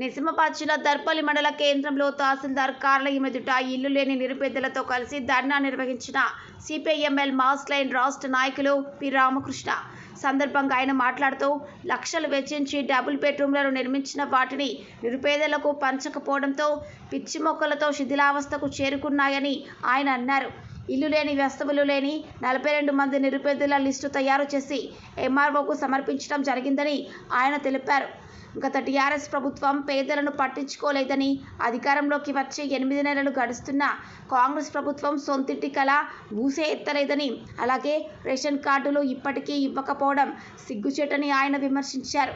నిజామాబాద్ జిల్లా దర్పల్లి మండల కేంద్రంలో తహసీల్దార్ కార్యాలయం ఎదుట ఇల్లు లేని నిరుపేదలతో కలిసి ధర్నా నిర్వహించిన సిపిఐఎంఎల్ మాస్ లైన్ రాష్ట్ర నాయకులు పి రామకృష్ణ. సందర్భంగా ఆయన మాట్లాడుతూ లక్షలు వెచ్చించి డబుల్ బెడ్రూమ్లను నిర్మించిన వాటిని నిరుపేదలకు పంచకపోవడంతో పిచ్చి మొక్కలతో శిథిలావస్థకు చేరుకున్నాయని ఆయన అన్నారు. ఇల్లు లేని వ్యస్తములు లేని నలభై రెండు మంది నిరుపేదల లిస్టు తయారు చేసి ఎంఆర్ఓకు సమర్పించడం జరిగిందని ఆయన తెలిపారు. గత టీఆర్ఎస్ ప్రభుత్వం పేదలను పట్టించుకోలేదని అధికారంలోకి వచ్చి ఎనిమిది నెలలు గడుస్తున్న కాంగ్రెస్ ప్రభుత్వం సొంతింటి కళ ఊసే ఎత్తలేదని. అలాగే రేషన్ కార్డులు ఇప్పటికీ ఇవ్వకపోవడం సిగ్గుచేటని ఆయన విమర్శించారు.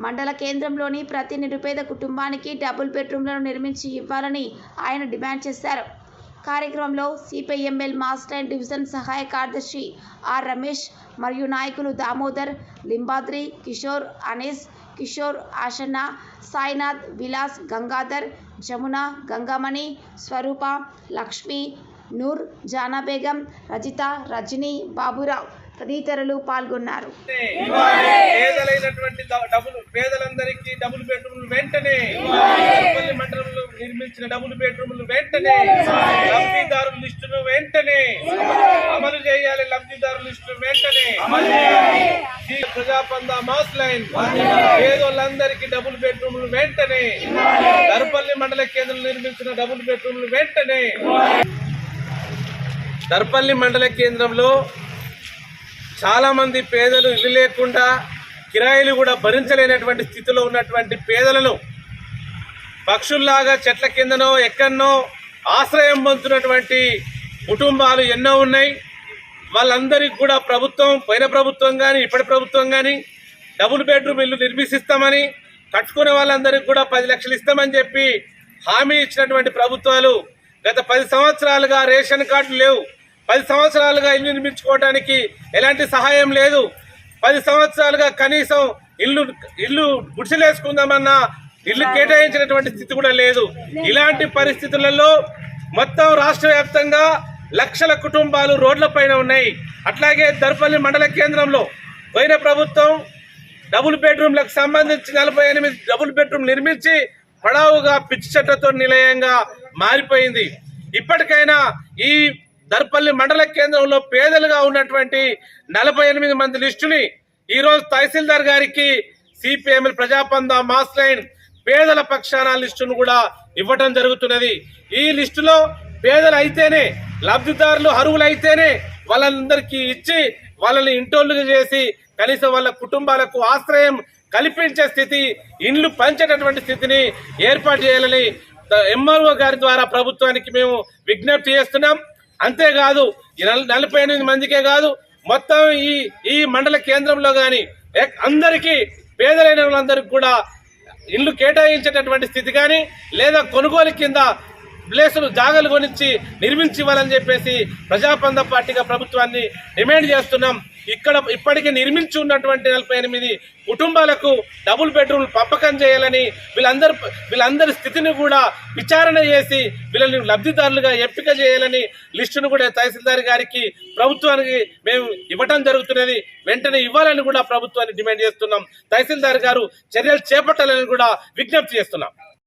మండల కేంద్రంలోని ప్రతి నిరుపేద కుటుంబానికి డబుల్ బెడ్రూమ్లను నిర్మించి ఇవ్వాలని ఆయన డిమాండ్ చేశారు. కార్యక్రమంలో సిపిఐఎంఎల్ మాస్టర్ డివిజన్ సహాయ కార్యదర్శి ఆర్ రమేష్ మరియు నాయకులు దామోదర్ లింబాద్రి కిషోర్ అనీస్ కిషోర్ ఆషన్న సాయినాథ్ విలాస్ గంగాధర్ జమున గంగామణి స్వరూప లక్ష్మి నూర్ జానాబేగం రజిత రజని బాబురావు తదితరులు పాల్గొన్నారు. పేదలైనటువంటి డబుల్ పేదలందరికీ డబుల్ బెడ్రూమ్లు వెంటనే మండలంలో నిర్మించిన డబుల్ బెడ్రూమ్లు వెంటనే లబ్ధిదారుల లిస్టును వెంటనే అమలు చేయాలి. లబ్ధిదారుల లిస్టు వెంటనే ప్రజాపంద మాస్ లైన్ పేదోళ్ళందరికీ డబుల్ బెడ్రూమ్లు వెంటనే దర్పల్లి మండల కేంద్రం నిర్మించిన డబుల్ బెడ్రూమ్లు వెంటనే దర్పల్లి మండల కేంద్రంలో చాలా మంది పేదలు ఇల్లు లేకుండా కిరాయిలు కూడా భరించలేనటువంటి స్థితిలో ఉన్నటువంటి పేదలను పక్షుల్లాగా చెట్ల కిందనో ఎక్కడనో ఆశ్రయం పొందుతున్నటువంటి కుటుంబాలు ఎన్నో ఉన్నాయి. వాళ్ళందరికీ కూడా ప్రభుత్వం పోయిన ప్రభుత్వం కానీ ఇప్పటి ప్రభుత్వం కానీ డబుల్ బెడ్రూమ్ ఇల్లు నిర్మిసిస్తామని కట్టుకునే వాళ్ళందరికీ కూడా పది లక్షలు ఇస్తామని చెప్పి హామీ ఇచ్చినటువంటి ప్రభుత్వాలు గత పది సంవత్సరాలుగా రేషన్ కార్డులు లేవు. పది సంవత్సరాలుగా ఇల్లు నిర్మించుకోవడానికి ఎలాంటి సహాయం లేదు. పది సంవత్సరాలుగా కనీసం ఇల్లు ఇల్లు గుడిసెలేసుకుందామన్నా ఇల్లు కేటాయించినటువంటి స్థితి కూడా లేదు. ఇలాంటి పరిస్థితులలో మొత్తం రాష్ట్ర వ్యాప్తంగా లక్షల కుటుంబాలు రోడ్లపైన ఉన్నాయి. అట్లాగే దర్పల్లి మండల కేంద్రంలో పోయిన ప్రభుత్వం డబుల్ బెడ్రూమ్లకు సంబంధించి నలభై ఎనిమిది డబుల్ బెడ్రూమ్ నిర్మించి పడావుగా పిచ్చి చెట్లతో నిలయంగా మారిపోయింది. ఇప్పటికైనా ఈ దర్పల్లి మండల కేంద్రంలో పేదలుగా ఉన్నటువంటి నలభై ఎనిమిది మంది లిస్టుని ఈరోజు తహసీల్దార్ గారికి సిపిఎంఎల్ ప్రజాపంద మాస్ లైన్ పేదల పక్షాన లిస్టును కూడా ఇవ్వటం జరుగుతున్నది. ఈ లిస్టులో పేదలు అయితేనే లబ్ధిదారులు అరువులు అయితేనే వాళ్ళందరికీ ఇచ్చి వాళ్ళని ఇంటోళ్ళుగా చేసి కనీసం వాళ్ళ కుటుంబాలకు ఆశ్రయం కల్పించే స్థితి ఇండ్లు పంచేటటువంటి స్థితిని ఏర్పాటు చేయాలని ఎంఆర్ఓ గారి ద్వారా ప్రభుత్వానికి మేము విజ్ఞప్తి చేస్తున్నాం. అంతేకాదు ఈ నల- నలభై ఎనిమిది మందికే కాదు మొత్తం ఈ ఈ మండల కేంద్రంలో కానీ అందరికీ పేదలైన వాళ్ళందరికీ కూడా ఇల్లు కేటాయించేటటువంటి స్థితి కానీ లేదా కొనుగోలు కింద ప్లేసులు జాగలు గురించి నిర్మించి ఇవ్వాలని చెప్పేసి ప్రజాపంద పార్టీగా ప్రభుత్వాన్ని డిమాండ్ చేస్తున్నాం. ఇక్కడ ఇప్పటికీ నిర్మించి ఉన్నటువంటి నలభై ఎనిమిది కుటుంబాలకు డబుల్ బెడ్రూమ్లు పంపకం చేయాలని వీళ్ళందరి వీళ్ళందరి స్థితిని కూడా విచారణ చేసి వీళ్ళని లబ్ధిదారులుగా ఎంపిక చేయాలని లిస్టును కూడా తహసీల్దార్ గారికి ప్రభుత్వానికి మేము ఇవ్వటం జరుగుతున్నది. వెంటనే ఇవ్వాలని కూడా ప్రభుత్వాన్ని డిమాండ్ చేస్తున్నాం. తహసీల్దార్ గారు చర్యలు చేపట్టాలని కూడా విజ్ఞప్తి చేస్తున్నాం.